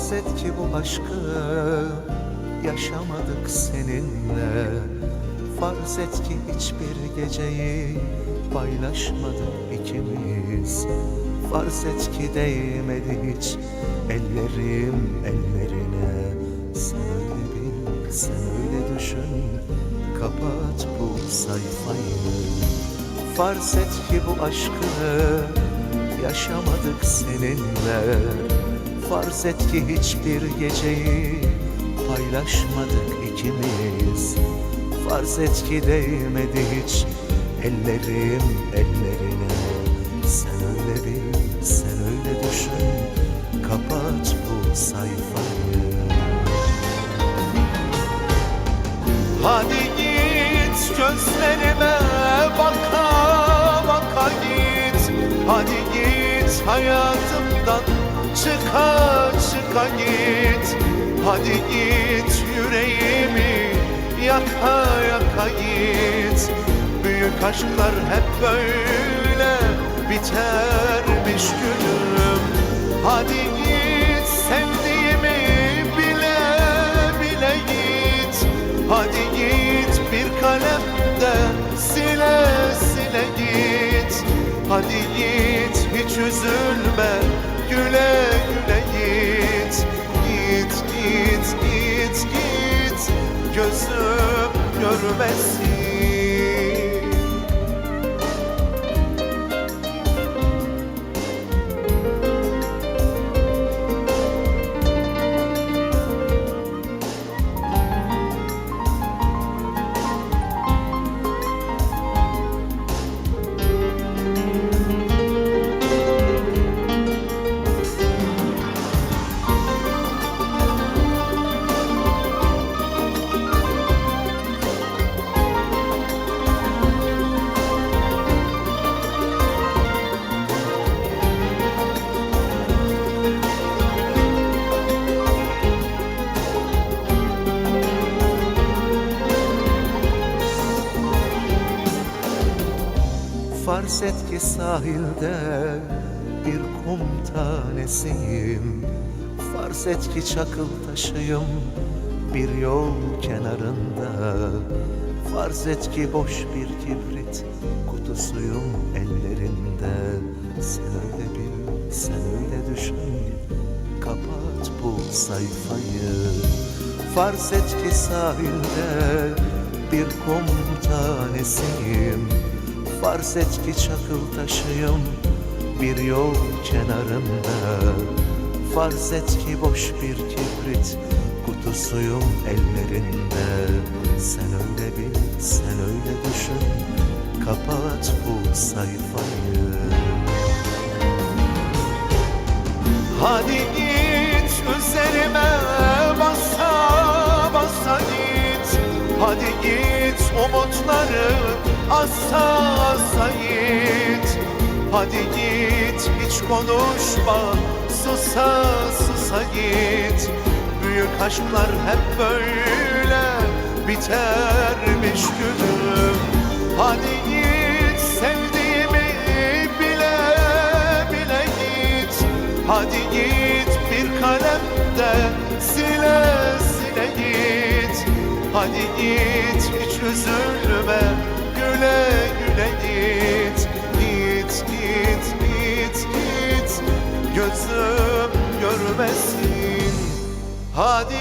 Farz et ki bu aşkı yaşamadık seninle. Farz et ki hiçbir geceyi paylaşmadık ikimiz. Farz et ki değmedi hiç ellerim ellerine. Sen öyle bil, sen öyle düşün Kapat bu sayfayı. Farz et ki bu aşkı yaşamadık seninle Farz et ki hiçbir geceyi paylaşmadık ikimiz. Farz et ki değmedi hiç ellerim ellerine. Sen öyle bil, sen öyle düşün Kapat bu sayfayı. Hadi git gözlerime baka baka git. Hadi git hayatımdan çıka çıka git. Hadi git yüreğimi yaka yaka git. Büyük aşklar hep böyle bitermiş gülüm. Hadi git sevdiğimi bile bile git. Hadi git bir kalemde sile sile git. Hadi git hiç üzülme görmesin Farz et ki sahilde bir kum tanesiyim. Farz et ki çakıl taşıyım bir yol kenarında. Farz et ki boş bir kibrit kutusuyum ellerinde. Sen öyle bil, sen öyle düşün. Kapat bu sayfayı. Farz et ki sahilde bir kum tanesiyim Farz et ki çakıl taşıyım bir yol kenarında. Farz et ki boş bir kibrit kutusuyum ellerinde. Sen öyle bil, sen öyle düşün Kapat bu sayfayı. Hadi git üzerime basa basa git. Hadi git umutları asa git. Hadi git hiç konuşma. Susa susa git. Büyük aşklar hep böyle. Bitermiş gülüm Hadi git sevdiğimi bile bile git. Hadi git bir kalemde sile sile git. Hadi git hiç üzülme görmesin. Hadi